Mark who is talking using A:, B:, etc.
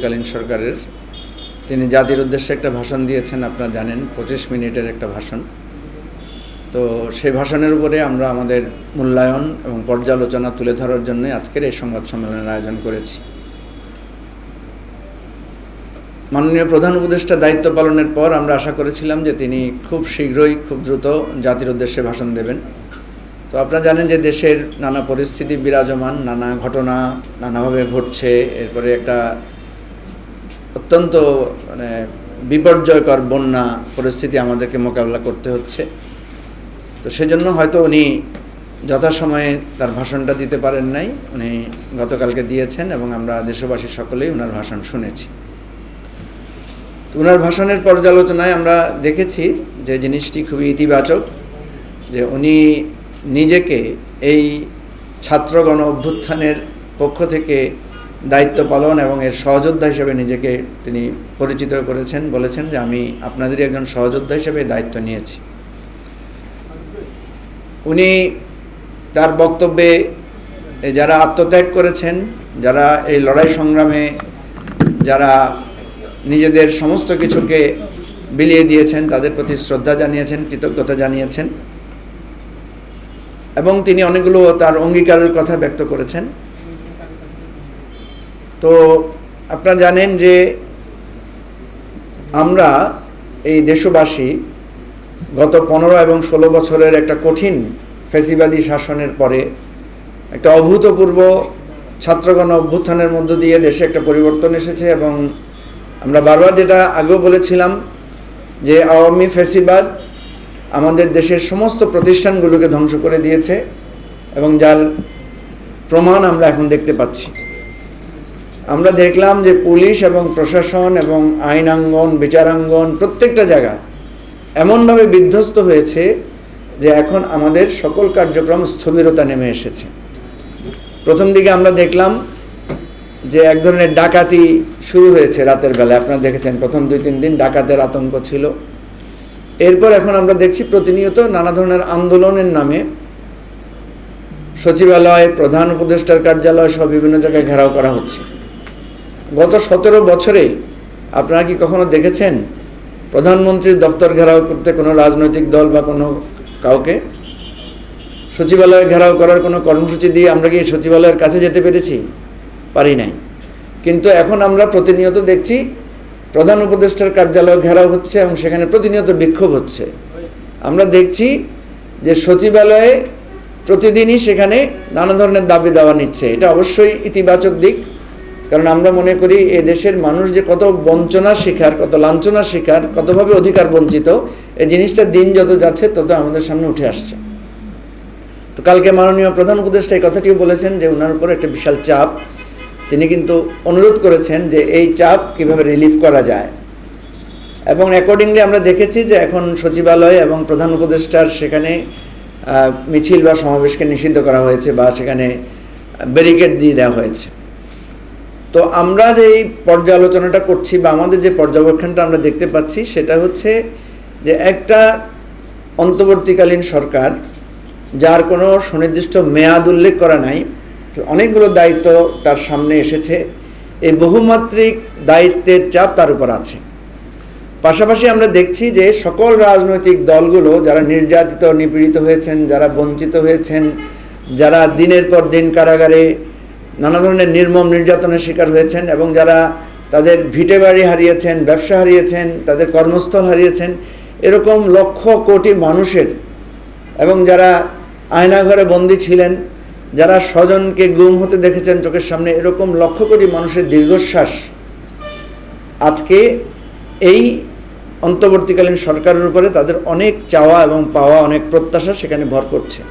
A: কালীন সরকারের। তিনি জাতির উদ্দেশ্যে একটা ভাষণ দিয়েছেন, আপনারা জানেন, পঁচিশ মিনিটের একটা ভাষণ। তো সেই ভাষণের উপরে আমরা আমাদের মূল্যায়ন এবং পর্যালোচনা তুলে ধরার জন্য আজকের এই সংবাদ সম্মেলনের আয়োজন করেছি। মাননীয় প্রধান উপদেষ্টা দায়িত্ব পালনের পর আমরা আশা করেছিলাম যে তিনি খুব শীঘ্রই খুব দ্রুত জাতির উদ্দেশ্যে ভাষণ দেবেন। তো আপনারা জানেন যে দেশের নানা পরিস্থিতি বিরাজমান, নানা ঘটনা নানাভাবে ঘটছে। এরপরে একটা অত্যন্ত মানে বিপর্যয়কর বন্যা পরিস্থিতি আমাদেরকে মোকাবিলা করতে হচ্ছে। তো সেজন্য হয়তো উনি যথাসময়ে তার ভাষণটা দিতে পারেন নাই। উনি গতকালকে দিয়েছেন এবং আমরা দেশবাসী সকলেই ওনার ভাষণ শুনেছি। তো ওনার ভাষণের পর্যালোচনায় আমরা দেখেছি যে জিনিসটি খুবই ইতিবাচক, যে উনি নিজেকে এই ছাত্রগণ অভ্যুত্থানের পক্ষ থেকে দায়িত্ব পালন এবং এর সহযোদ্ধা হিসেবে নিজেকে তিনি পরিচিত করেছেন, বলেছেন যে আমি আপনাদেরই একজন সহযোদ্ধা হিসেবে দায়িত্ব নিয়েছি। উনি তার বক্তব্যে যারা আত্মত্যাগ করেছেন, যারা এই লড়াই সংগ্রামে যারা নিজেদের সমস্ত কিছুকে বিলিয়ে দিয়েছেন, তাদের প্রতি শ্রদ্ধা জানিয়েছেন, কৃতজ্ঞতা জানিয়েছেন এবং তিনি অনেকগুলো তার অঙ্গীকারের কথা ব্যক্ত করেছেন। তো আপনারা জানেন যে আমরা এই দেশবাসী গত পনেরো এবং ষোলো বছরের একটা কঠিন ফেসিবাদী শাসনের পরে একটা অভূতপূর্ব ছাত্রগণ অভ্যুত্থানের মধ্য দিয়ে দেশে একটা পরিবর্তন এসেছে এবং আমরা বারবার যেটা আগেও বলেছিলাম যে আওয়ামী ফেসিবাদ আমাদের দেশের সমস্ত প্রতিষ্ঠানগুলোকে ধ্বংস করে দিয়েছে এবং যার প্রমাণ আমরা এখন দেখতে পাচ্ছি। আমরা দেখলাম যে পুলিশ এবং প্রশাসন এবং আইনাঙ্গন, বিচারাঙ্গন প্রত্যেকটা জায়গা এমনভাবে বিধ্বস্ত হয়েছে যে এখন আমাদের সকল কার্যক্রম স্থবিরতা নেমে এসেছে। প্রথম দিকে আমরা দেখলাম যে এক ধরনের ডাকাতি শুরু হয়েছে রাতের বেলা আপনারা দেখেছেন প্রথম দুই, তিন দিন ডাকাতের আতঙ্ক ছিল। এরপর এখন আমরা দেখছি প্রতিনিয়ত নানা ধরনের আন্দোলনের নামে সচিবালয়, প্রধান উপদেষ্টার কার্যালয় সব বিভিন্ন জায়গায় ঘেরাও করা হচ্ছে। গত সতেরো বছরে আপনারা কি কখনো দেখেছেন প্রধানমন্ত্রীর দফতর ঘেরাও করতে কোনো রাজনৈতিক দল বা কোনো কাউকে? সচিবালয় ঘেরাও করার কোনো কর্মসূচি দিয়ে আমরা কি সচিবালয়ের কাছে যেতে পেরেছি? পারি নাই। কিন্তু এখন আমরা প্রতিনিয়ত দেখছি প্রধান উপদেষ্টার কার্যালয় ঘেরাও হচ্ছে এবং সেখানে প্রতিনিয়ত বিক্ষোভ হচ্ছে। আমরা দেখছি যে সচিবালয়ে প্রতিদিনই সেখানে নানা ধরনের দাবি দেওয়া নিচ্ছে। এটা অবশ্যই ইতিবাচক দিক। কারণ আমরা মনে করি এ দেশের মানুষ যে কত বঞ্চনার শিকার কত লাঞ্ছনার শিকার কতভাবে অধিকার বঞ্চিত, এই জিনিসটা দিন যত যাচ্ছে তত আমাদের সামনে উঠে আসছে। তো কালকে মাননীয় প্রধান উপদেষ্টা এই কথাটিও বলেছেন যে ওনার উপর একটা বিশাল চাপ। তিনি কিন্তু অনুরোধ করেছেন যে এই চাপ কীভাবে রিলিফ করা যায়। এবং অ্যাকর্ডিংলি আমরা দেখেছি যে এখন সচিবালয় এবং প্রধান উপদেষ্টার সেখানে মিছিল বা সমাবেশকে নিষিদ্ধ করা হয়েছে বা সেখানে ব্যারিকেড দিয়ে দেওয়া হয়েছে। তো আমরা যে এই পর্যালোচনাটা করছি বা আমাদের যে পর্যবেক্ষণটা আমরা দেখতে পাচ্ছি, সেটা হচ্ছে যে একটা অন্তর্বর্তীকালীন সরকার, যার কোনো সুনির্দিষ্ট মেয়াদ উল্লেখ করা নাই, অনেকগুলো দায়িত্ব তার সামনে এসেছে এই বহুমাত্রিক দায়িত্বের চাপ তার উপর আছে। পাশাপাশি আমরা দেখছি যে সকল রাজনৈতিক দলগুলো, যারা নির্যাতিত, নিপীড়িত হয়েছেন, যারা বঞ্চিত হয়েছেন, যারা দিনের পর দিন কারাগারে নানা ধরনের নির্মম নির্যাতনের শিকার হয়েছেন এবং যারা তাদের ভিটে বাড়ি হারিয়েছেন, ব্যবসা হারিয়েছেন, তাদের কর্মস্থল হারিয়েছেন, এরকম লক্ষ কোটি মানুষের এবং যারা আয়নাঘরে বন্দী ছিলেন, যারা স্বজনকে গুম হতে দেখেছেন চোখের সামনে, এরকম লক্ষ কোটি মানুষের দীর্ঘশ্বাস আজকে এই অন্তর্বর্তীকালীন সরকারের উপরে তাদের অনেক চাওয়া এবং পাওয়া, অনেক প্রত্যাশা সেখানে ভর করছে।